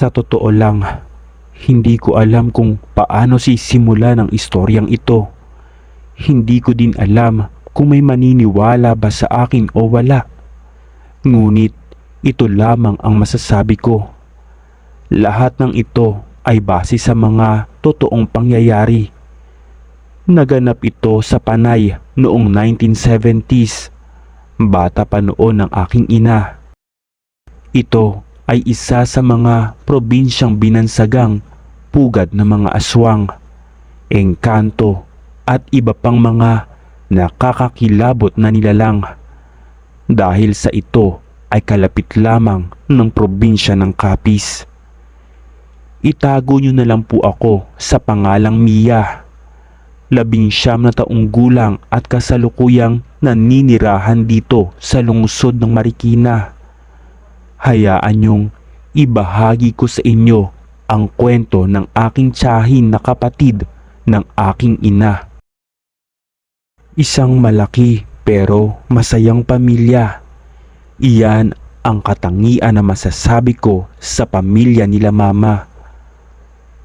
Sa totoo lang, hindi ko alam kung paano sisimula ng istoryang ito. Hindi ko din alam kung may maniniwala ba sa akin o wala. Ngunit ito lamang ang masasabi ko. Lahat ng ito ay base sa mga totoong pangyayari. Naganap ito sa Panay noong 1970s. Bata pa noon ang aking ina. Ito ay isa sa mga probinsyang binansagang pugad ng mga aswang, engkanto at iba pang mga nakakakilabot na nilalang. Dahil sa ito ay kalapit lamang ng probinsya ng Capiz. Itago niyo na lang po ako sa pangalang Mia. Labing siyam na taong gulang at kasalukuyang naninirahan dito sa lungsod ng Marikina hayaan niyong ibahagi ko sa inyo ang kwento ng aking tiyahin na kapatid ng aking ina. Isang malaki pero masayang pamilya. Iyan ang katangian na masasabi ko sa pamilya nila mama.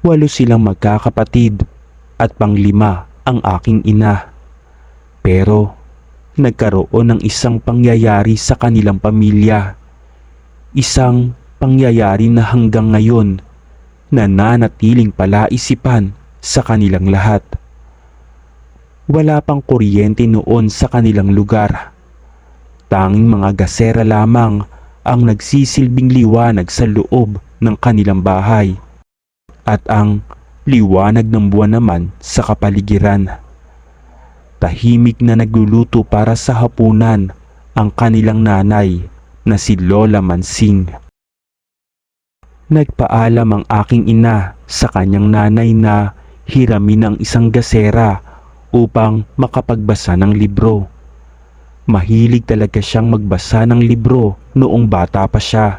Walo silang magkakapatid at panglima ang aking ina. Pero nagkaroon ng isang pangyayari sa kanilang pamilya isang pangyayari na hanggang ngayon nananatiling palaisipan sa kanilang lahat. Wala pang kuryente noon sa kanilang lugar. Tanging mga gasera lamang ang nagsisilbing liwanag sa loob ng kanilang bahay at ang liwanag ng buwan naman sa kapaligiran. Tahimik na nagluluto para sa hapunan ang kanilang nanay na si Lola Mansing. Nagpaalam ang aking ina sa kanyang nanay na hiramin ang isang gasera upang makapagbasa ng libro. Mahilig talaga siyang magbasa ng libro noong bata pa siya.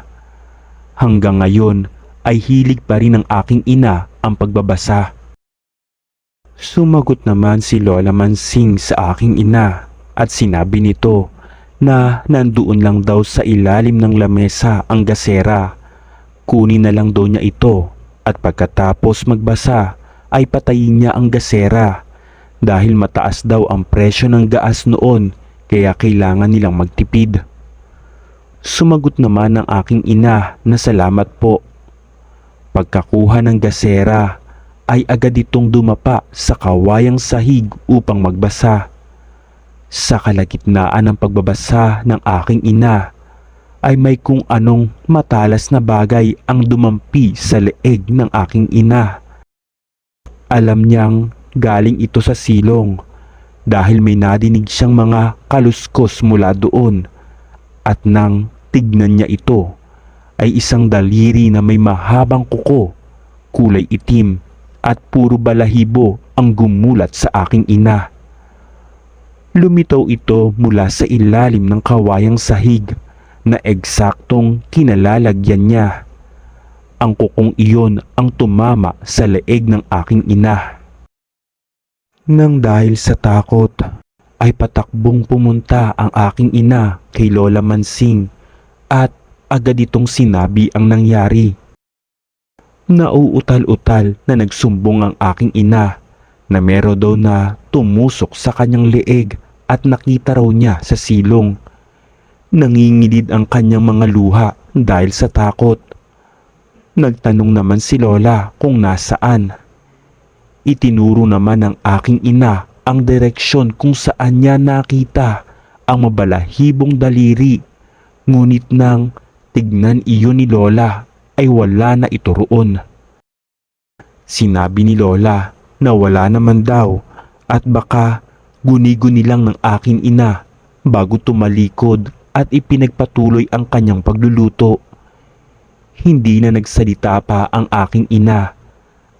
Hanggang ngayon ay hilig pa rin ng aking ina ang pagbabasa. Sumagot naman si Lola Mansing sa aking ina at sinabi nito na nandoon lang daw sa ilalim ng lamesa ang gasera. Kunin na lang daw niya ito at pagkatapos magbasa ay patayin niya ang gasera dahil mataas daw ang presyo ng gaas noon kaya kailangan nilang magtipid. Sumagot naman ang aking ina na salamat po. Pagkakuha ng gasera ay agad itong dumapa sa kawayang sahig upang magbasa. Sa kalagitnaan ng pagbabasa ng aking ina ay may kung anong matalas na bagay ang dumampi sa leeg ng aking ina. Alam niyang galing ito sa silong dahil may nadinig siyang mga kaluskos mula doon at nang tignan niya ito ay isang daliri na may mahabang kuko, kulay itim at puro balahibo ang gumulat sa aking ina. Lumitaw ito mula sa ilalim ng kawayang sahig na eksaktong kinalalagyan niya. Ang kukong iyon ang tumama sa leeg ng aking ina. Nang dahil sa takot, ay patakbong pumunta ang aking ina kay Lola Mansing at agad itong sinabi ang nangyari. Nauutal-utal na nagsumbong ang aking ina na mero daw na tumusok sa kanyang leeg at nakita raw niya sa silong. Nangingilid ang kanyang mga luha dahil sa takot. Nagtanong naman si Lola kung nasaan. Itinuro naman ng aking ina ang direksyon kung saan niya nakita ang mabalahibong daliri. Ngunit nang tignan iyon ni Lola ay wala na ito roon. Sinabi ni Lola na wala naman daw at baka guni-guni lang ng aking ina bago tumalikod at ipinagpatuloy ang kanyang pagluluto. hindi na nagsalita pa ang aking ina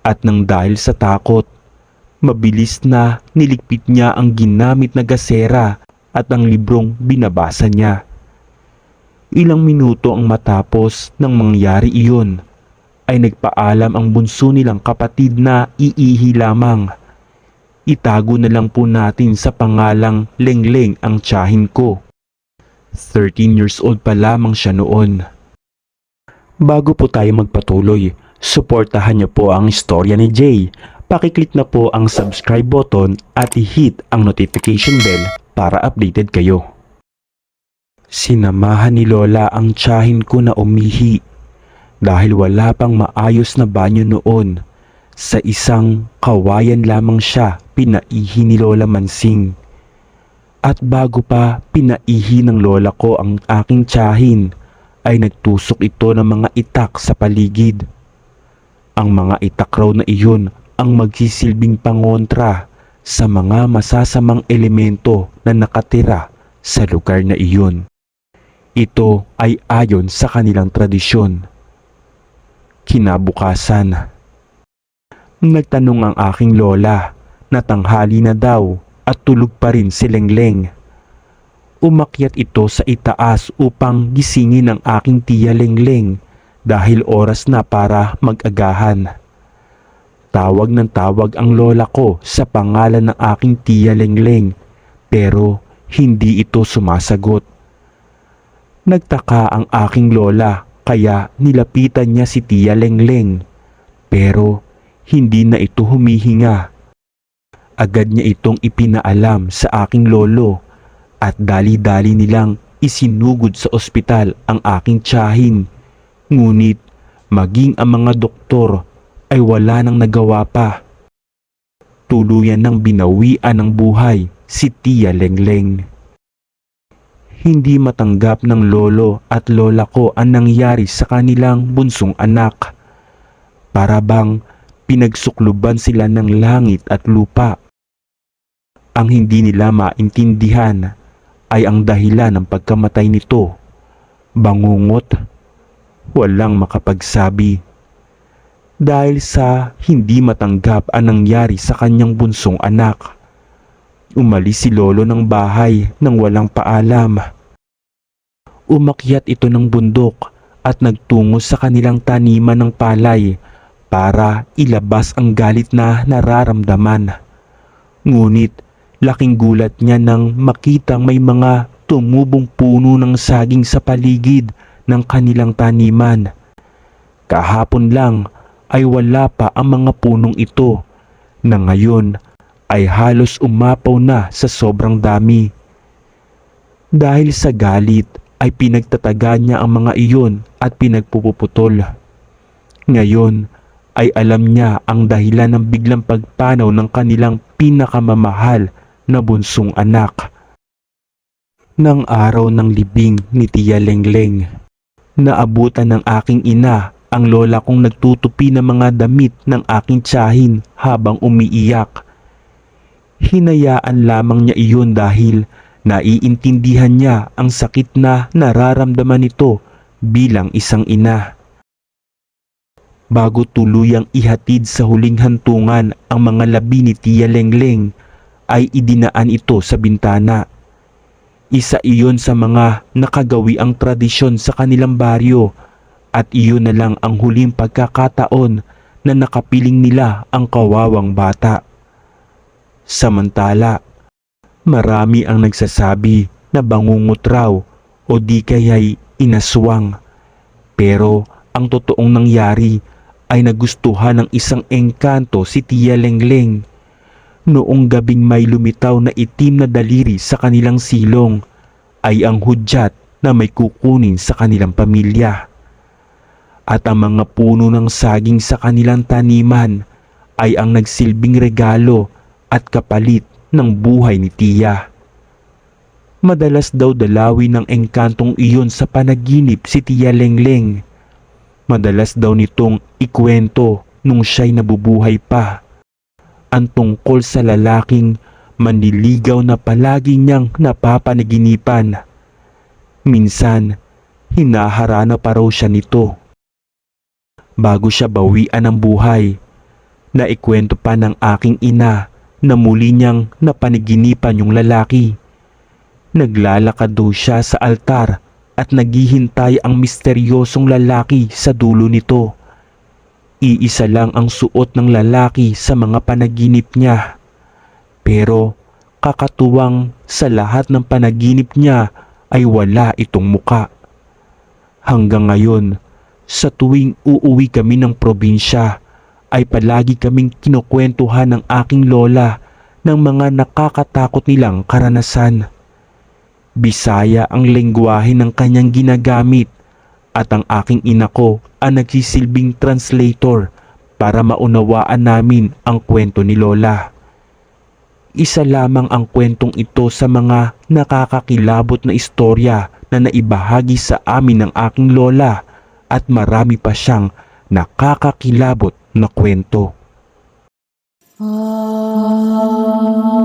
at nang dahil sa takot, mabilis na niligpit niya ang ginamit na gasera at ang librong binabasa niya. Ilang minuto ang matapos nang mangyari iyon ay nagpaalam ang bunso nilang kapatid na iihi lamang. Itago na lang po natin sa pangalang Lengleng ang tiyahin ko. 13 years old pa lamang siya noon. Bago po tayo magpatuloy, suportahan niyo po ang istorya ni Jay. Pakiclick na po ang subscribe button at i-hit ang notification bell para updated kayo. Sinamahan ni Lola ang tiyahin ko na umihi dahil wala pang maayos na banyo noon. Sa isang kawayan lamang siya pinaihi ni Lola Mansing. At bago pa pinaihi ng lola ko ang aking tiyahin, ay nagtusok ito ng mga itak sa paligid. Ang mga itak raw na iyon ang magsisilbing pangontra sa mga masasamang elemento na nakatira sa lugar na iyon. Ito ay ayon sa kanilang tradisyon. Kinabukasan, nagtanong ang aking lola na tanghali na daw at tulog pa rin si Lengleng. Umakyat ito sa itaas upang gisingin ang aking tiya Lengleng dahil oras na para mag-agahan. Tawag ng tawag ang lola ko sa pangalan ng aking tiya Lengleng pero hindi ito sumasagot. Nagtaka ang aking lola kaya nilapitan niya si tiya Lengleng pero hindi na ito humihinga. Agad niya itong ipinaalam sa aking lolo at dali-dali nilang isinugod sa ospital ang aking tiyahin. Ngunit maging ang mga doktor ay wala nang nagawa pa. Tuluyan ng binawian ng buhay si Tia Lengleng. Hindi matanggap ng lolo at lola ko ang nangyari sa kanilang bunsong anak. Para bang pinagsukluban sila ng langit at lupa. Ang hindi nila maintindihan ay ang dahilan ng pagkamatay nito. Bangungot, walang makapagsabi. Dahil sa hindi matanggap ang nangyari sa kanyang bunsong anak. Umalis si lolo ng bahay nang walang paalam. Umakyat ito ng bundok at nagtungo sa kanilang taniman ng palay para ilabas ang galit na nararamdaman. Ngunit laking gulat niya nang makitang may mga tumubong puno ng saging sa paligid ng kanilang taniman. Kahapon lang ay wala pa ang mga punong ito na ngayon ay halos umapaw na sa sobrang dami. Dahil sa galit ay pinagtataga niya ang mga iyon at pinagpupuputol. Ngayon ay alam niya ang dahilan ng biglang pagpanaw ng kanilang pinakamamahal na bunsong anak. Nang araw ng libing ni Tia Lengleng, naabutan ng aking ina ang lola kong nagtutupi ng mga damit ng aking tiyahin habang umiiyak. Hinayaan lamang niya iyon dahil naiintindihan niya ang sakit na nararamdaman nito bilang isang ina. Bago tuluyang ihatid sa huling hantungan ang mga labi ni Tia Lengleng, ay idinaan ito sa bintana. Isa iyon sa mga nakagawi ang tradisyon sa kanilang baryo at iyon na lang ang huling pagkakataon na nakapiling nila ang kawawang bata. Samantala, marami ang nagsasabi na bangungot raw o di kaya'y inaswang. Pero ang totoong nangyari ay nagustuhan ng isang engkanto si Tia Lengleng. Noong gabing may lumitaw na itim na daliri sa kanilang silong ay ang hudyat na may kukunin sa kanilang pamilya. At ang mga puno ng saging sa kanilang taniman ay ang nagsilbing regalo at kapalit ng buhay ni Tia. Madalas daw dalawin ng engkantong iyon sa panaginip si Tia Lengleng. Madalas daw nitong ikwento nung siya'y nabubuhay pa. Ang tungkol sa lalaking manliligaw na palagi niyang napapanaginipan. Minsan, hinaharana pa raw siya nito. bago siya bawian ng buhay. Naikwento pa ng aking ina na muli niyang napaniginipan yung lalaki. Naglalakad daw siya sa altar at naghihintay ang misteryosong lalaki sa dulo nito. Iisa lang ang suot ng lalaki sa mga panaginip niya. Pero kakatuwang sa lahat ng panaginip niya ay wala itong muka. Hanggang ngayon, sa tuwing uuwi kami ng probinsya, ay palagi kaming kinukwentuhan ng aking lola ng mga nakakatakot nilang karanasan. Bisaya ang lengguwahe ng kanyang ginagamit at ang aking ina ko ang nagsisilbing translator para maunawaan namin ang kwento ni Lola. Isa lamang ang kwentong ito sa mga nakakakilabot na istorya na naibahagi sa amin ng aking lola at marami pa siyang nakakakilabot na kwento. Ah